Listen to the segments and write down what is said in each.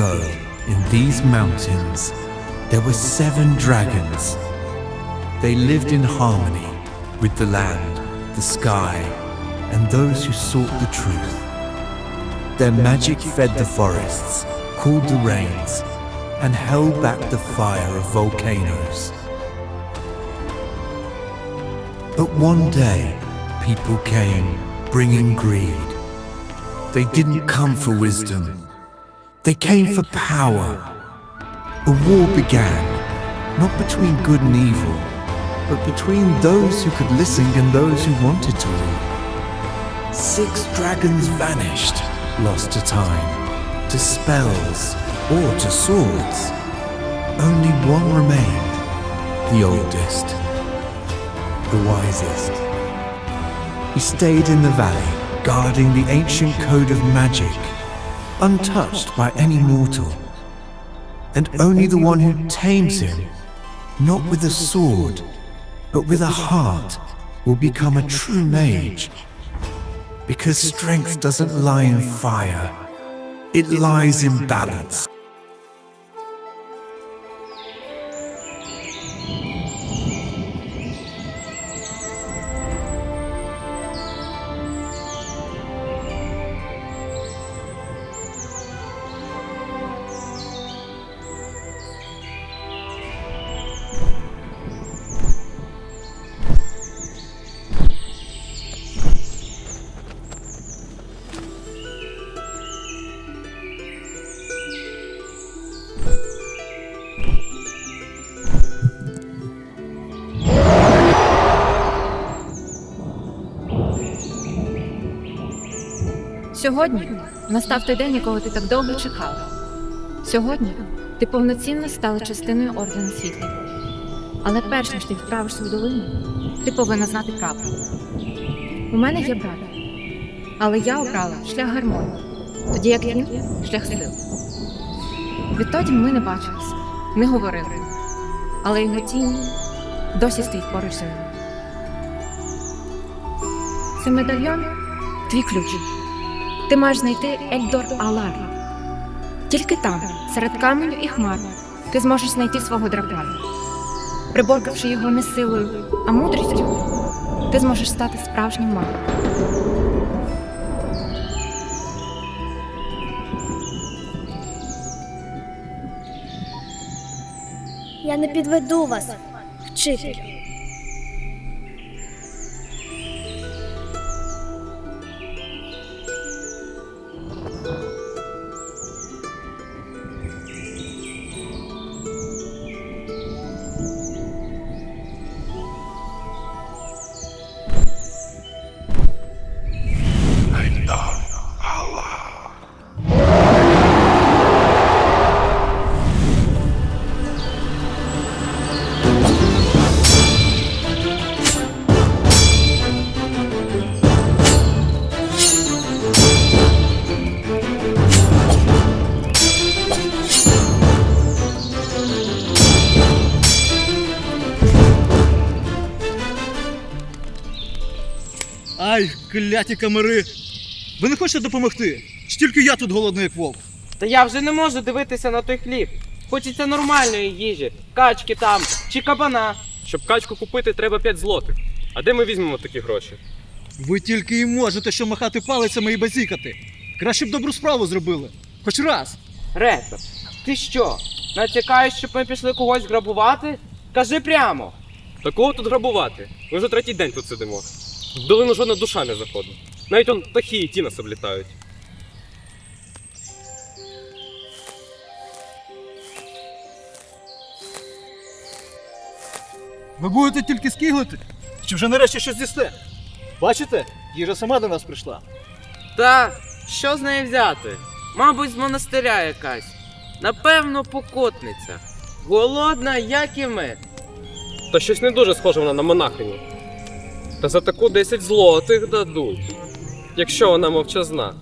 Ago, in these mountains, there were seven dragons. They lived in harmony with the land, the sky, and those who sought the truth. Their magic fed the forests, cooled the rains, and held back the fire of volcanoes. But one day, people came bringing greed. They didn't come for wisdom, they came for power. A war began, not between good and evil, but between those who could listen and those who wanted to rule. Six dragons vanished, lost to time, to spells, or to swords. Only one remained, the oldest, the wisest. He stayed in the valley, guarding the ancient code of magic, untouched by any mortal. And only the one who tames him, not with a sword, but with a heart, will become a true mage. Because strength doesn't lie in fire, it lies in balance. Сьогодні настав той день, якого ти так довго чекала. Сьогодні ти повноцінно стала частиною Ордену Світла. Але перш ніж ти вправишся в долину, ти повинна знати правду. У мене є брат, але я обрала шлях гармонії, тоді як він шлях сил. Відтоді ми не бачилися, не говорили, але його тінь досі стоїть поруч зі мною. Це медальйон твій ключ. Ти маєш знайти Ельдор Алар. Тільки там, серед каменю і хмар, ти зможеш знайти свого дракона. Приборкавши його не силою, а мудрістю, ти зможеш стати справжнім магом. Я не підведу вас, вчителю. Кляті камери! Ви не хочете допомогти? Чи тільки я тут голодний, як вовк? Та я вже не можу дивитися на той хліб. Хочеться нормальної їжі, качки там чи кабана. Щоб качку купити, треба 5 злотих. А де ми візьмемо такі гроші? Ви тільки і можете що махати палицями і базікати. Краще б добру справу зробили. Хоч раз. Рето, ти що? Натякаєш, щоб ми пішли когось грабувати? Кажи прямо. Такого тут грабувати. Ми вже третій день тут сидимо. В долину жодна душа не заходить. Навіть он птахи і ті нас облітають. Ви будете тільки скиглити? Чи вже нарешті щось з'їсте? Бачите, їжа сама до нас прийшла. Та що з неї взяти? Мабуть, з монастиря якась. Напевно, покотниця. Голодна, як і ми. Та щось не дуже схоже вона на монахиню. Та за таку 10 злотих дадуть. Якщо вона мовчазна.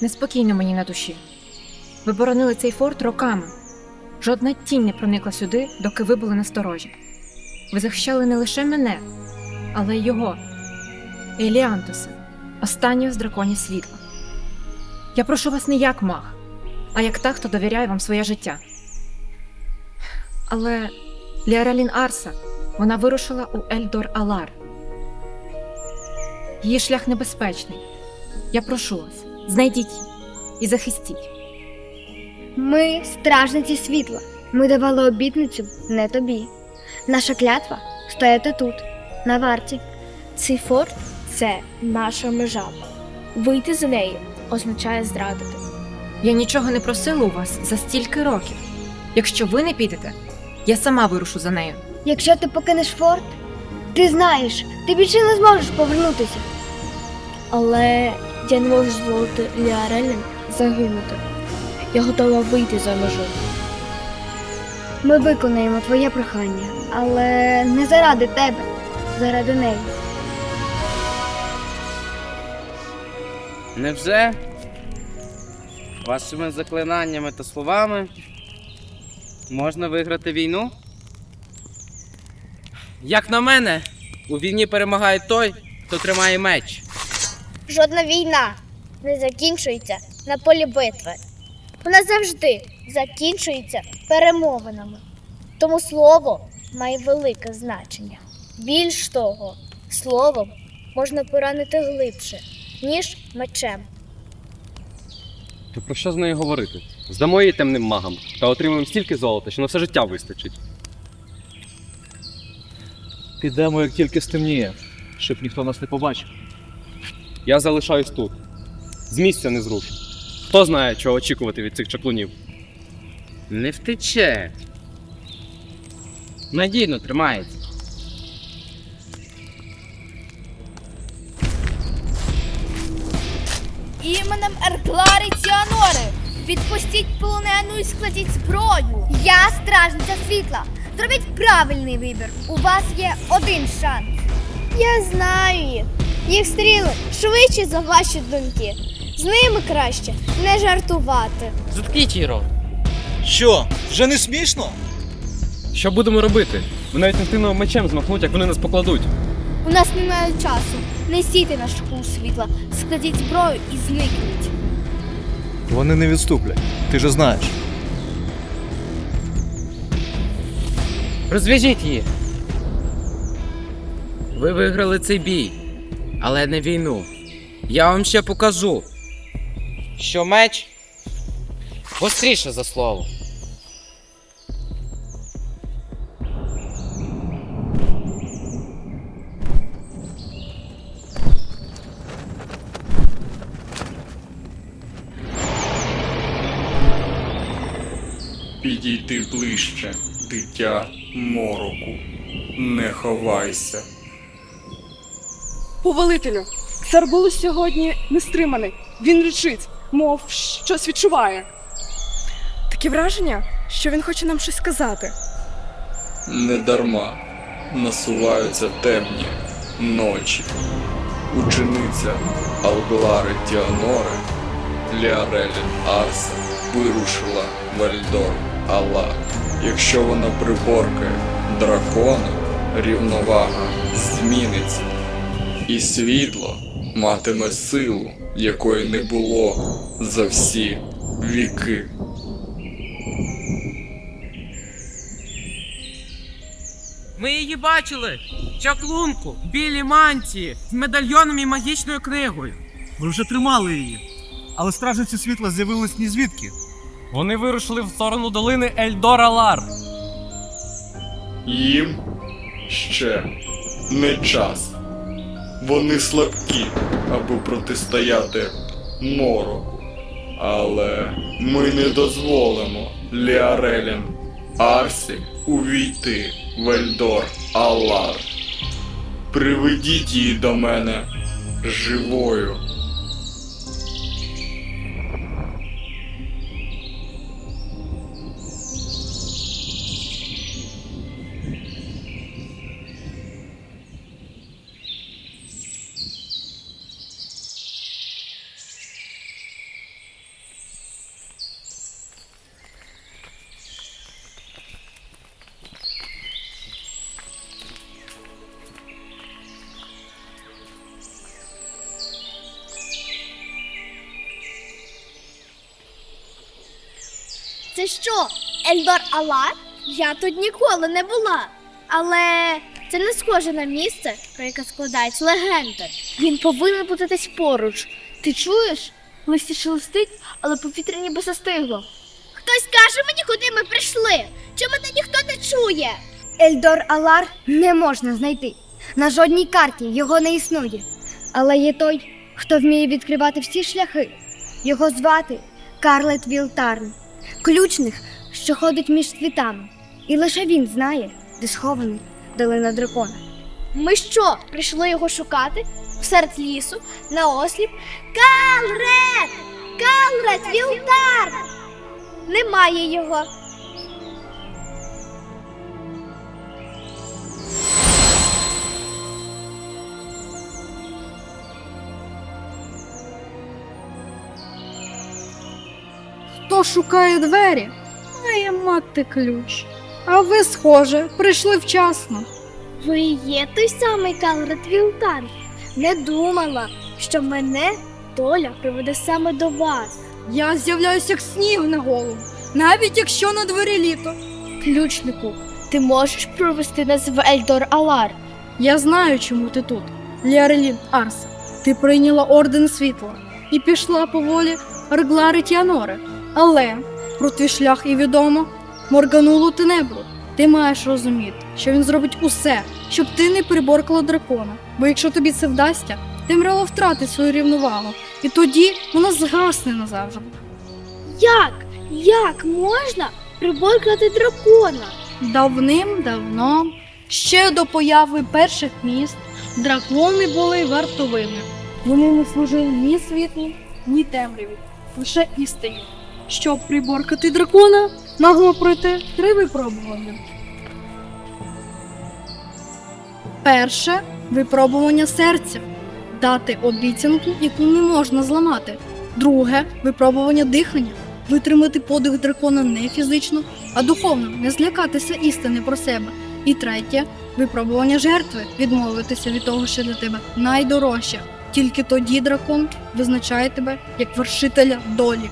Неспокійно мені на душі. Ви боронили цей форт роками. Жодна тінь не проникла сюди, доки ви були насторожі. Ви захищали не лише мене, але й його, Еліантуса, останнього з драконів світла. Я прошу вас не як маг, а як та, хто довіряє вам своє життя. Але Ліарелін Арса, вона вирушила у Ельдор Алар. Її шлях небезпечний. Я прошу вас, знайдіть і захистіть. Ми стражниці світла. Ми давали обітницю не тобі. Наша клятва стояти тут, на варті. Цей форт це наша межа. Вийти за неї означає зрадити. Я нічого не просила у вас за стільки років. Якщо ви не підете, я сама вирушу за нею. Якщо ти покинеш форт, ти знаєш, ти більше не зможеш повернутися. Але я не можу дозволити Ліарелін загинути. Я готова вийти за межу. Ми виконаємо твоє прохання, але не заради тебе, заради неї. Невже? Вашими заклинаннями та словами можна виграти війну? Як на мене, у війні перемагає той, хто тримає меч. Жодна війна не закінчується на полі битви. Вона завжди закінчується перемовинами. Тому слово має велике значення. Більш того, словом можна поранити глибше, ніж мечем. То про що з нею говорити? Здамо її темним магам та отримаємо стільки золота, що на все життя вистачить. Підемо, як тільки стемніє, щоб ніхто нас не побачив. Я залишаюсь тут. З місця не зрушу. Хто знає, чого очікувати від цих чаклунів? Не втече. Надійно тримається. Іменем Ерклари Ціанори. Відпустіть полонену і складіть зброю. Я стражниця світла. Зробіть правильний вибір. У вас є один шанс. Я знаю їх. Їх стріли швидше за ваші доньки. З ними краще не жартувати. Заткніть її рот. Що, вже не смішно? Що будемо робити? Ми навіть не встигнемо мечем змахнуть, як вони нас покладуть. У нас немає часу. Не сійте на шляху світла, складіть зброю і зникніть. Вони не відступлять, ти же знаєш. Розв'яжіть її. Ви виграли цей бій, але не війну. Я вам ще покажу, що меч гостріше за слово. Підійди ближче, дитя мороку. Не ховайся. Повелителю, Царбулус сьогодні не стриманий. Він речить, мов щось відчуває. Таке враження, що він хоче нам щось сказати. Недарма насуваються темні ночі. Учениця Алглари Тіанори Ліарелін Арса вирушила в Ельдор Алла. Якщо вона приборкає дракона, рівновага зміниться, і світло матиме силу, якої не було за всі віки. Ми її бачили! Чаклунку, в білій мантії, з медальйоном і магічною книгою. Ви вже тримали її. Але стражниці світла з'явились ні звідки. Вони вирушили в сторону долини Ельдор-Алар. Їм ще не час. Вони слабкі, аби протистояти мороку. Але ми не дозволимо Ліарелін Арсі увійти в Ельдор Алар. Приведіть її до мене живою. Що, Ельдор Алар? Я тут ніколи не була. Але це не схоже на місце, про яке складають легенди. Він повинен бути десь поруч. Ти чуєш? Листя шелестить, але повітря ніби застигло. Хтось каже мені, куди ми прийшли. Чи мене ніхто не чує? Ельдор Алар не можна знайти. На жодній карті його не існує. Але є той, хто вміє відкривати всі шляхи. Його звати Карлет Вілтарн, ключник, що ходить між світами. І лише він знає, де схований долина дракона. Ми що, прийшли його шукати? Серед лісу, на осліп? Калрет! Калрет, Вілтар! Немає його. Хто шукає двері, має мати ключ. А ви, схоже, прийшли вчасно. Ви є той самий Калрет Вілтар. Не думала, що мене доля приведе саме до вас. Я з'являюся як сніг на голову, навіть якщо на дворі літо. Ключнику, ти можеш провести нас в Ельдор Алар. Я знаю, чому ти тут. Ліарелін Арса. Ти прийняла орден світла і пішла по волі Арглари Тіанори. Але про твій шлях і відомо Морганулу Тенебру. Ти маєш розуміти, що він зробить усе, щоб ти не приборкала дракона. Бо якщо тобі це вдасться, Темряла втратить свою рівновагу, і тоді вона згасне назавжди. Як? Як можна приборкати дракона? Давним-давно, ще до появи перших міст, дракони були вартовими. Вони не служили ні світлу, ні темряві, лише істині. Щоб приборкати дракона, могло пройти три випробування. Перше випробування серця дати обіцянку, яку не можна зламати. Друге випробування дихання витримати подих дракона не фізично, а духовно, не злякатися істини про себе. І третє випробування жертви відмовитися від того, що для тебе найдорожче. Тільки тоді дракон визначає тебе як вершителя долі.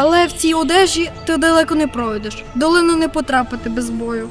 Але в цій одежі ти далеко не пройдеш, долину не потрапити без бою.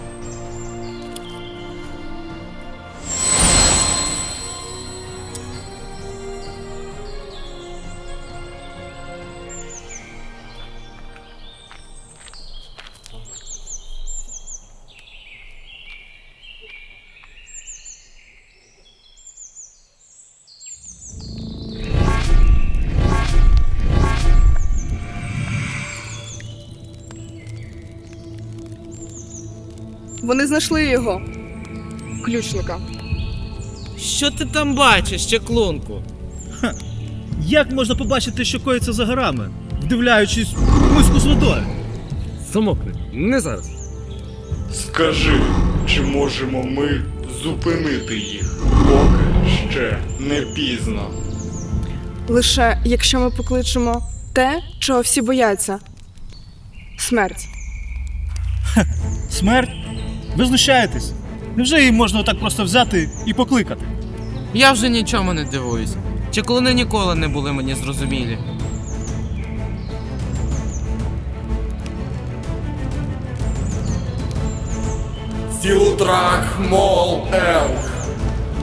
Знайшли його. Ключника. Що ти там бачиш, чеклунку? Як можна побачити, що коїться за горами, вдивляючись в миску з водою? Замовкни, не зараз. Скажи, чи можемо ми зупинити їх, поки ще не пізно. Лише якщо ми покличемо те, чого всі бояться. Смерть. Смерть? Ви знущаєтесь? Невже її можна так просто взяти і покликати? Я вже нічому не дивуюсь. Чеклуни ніколи не були мені зрозумілі. Філтрак Мол Елх,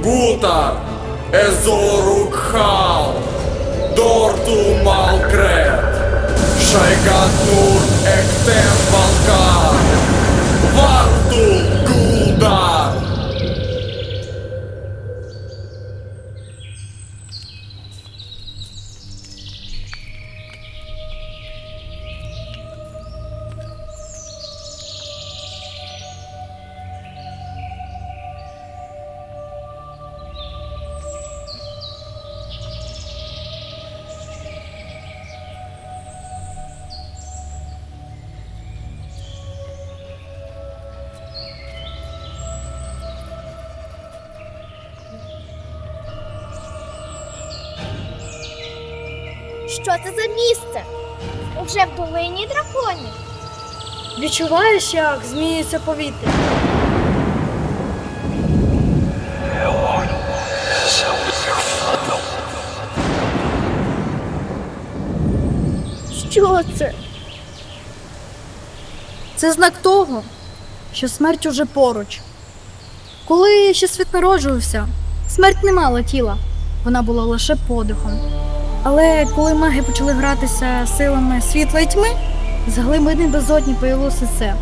Гутар, Езорук Хал, Дорту Малкрет, Шайгат Нур Ектем Валкар, Що це за місце? Уже в долині драконів. Відчуваєш, як змінюється повітря? Що це? Це знак того, що смерть уже поруч. Коли ще світ народжувався, смерть не мала тіла, вона була лише подихом. Але коли маги почали гратися силами світла і тьми, з глибини безодні появилося це.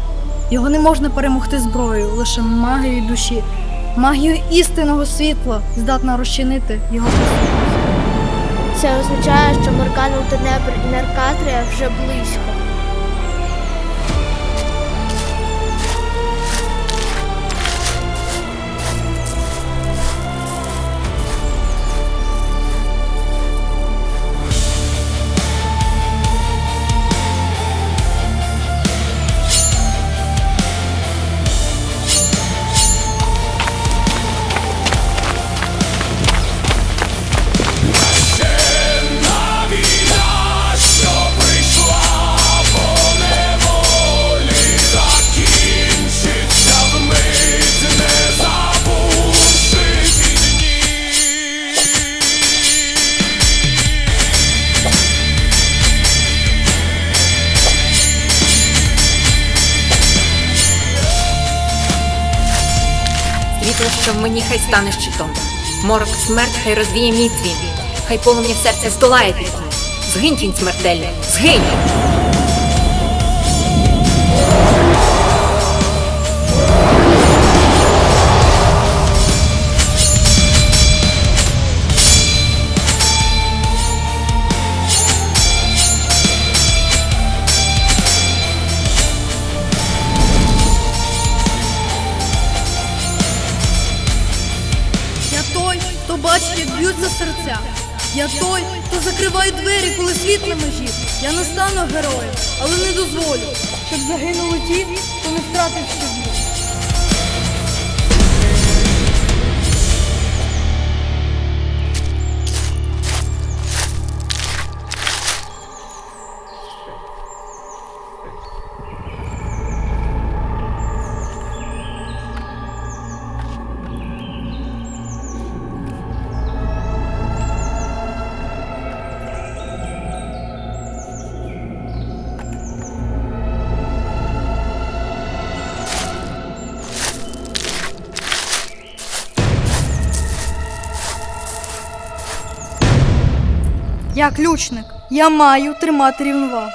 Його не можна перемогти зброєю, лише магією душі. Магією істинного світла здатна розчинити його присутність. Це означає, що Моргану Тенебр і Наркатрія вже близько. Хай стане щитом. Морок смерть, хай розвіє мій твін. Хай полум'я серця здолає пітьму. Згинь тінь смертельний, згинь! Серця. Я той, хто закриває двері, коли світ на межі. Я не стану героєм, але не дозволю, щоб загинули ті, хто не втратив щодні. Я ключник. Я маю тримати рівновагу.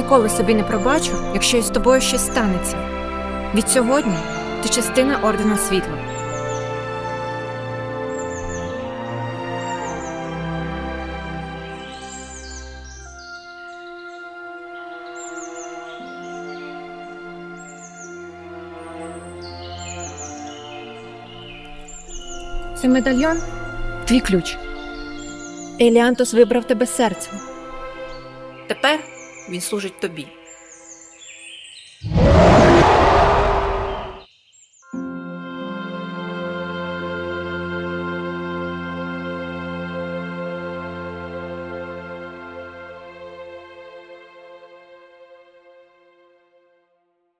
Ніколи собі не пробачу, якщо із тобою щось станеться. Від сьогодні ти частина Ордена Світла. Це медальйон твій ключ. Еліантос вибрав тебе серцем. Тепер він служить тобі.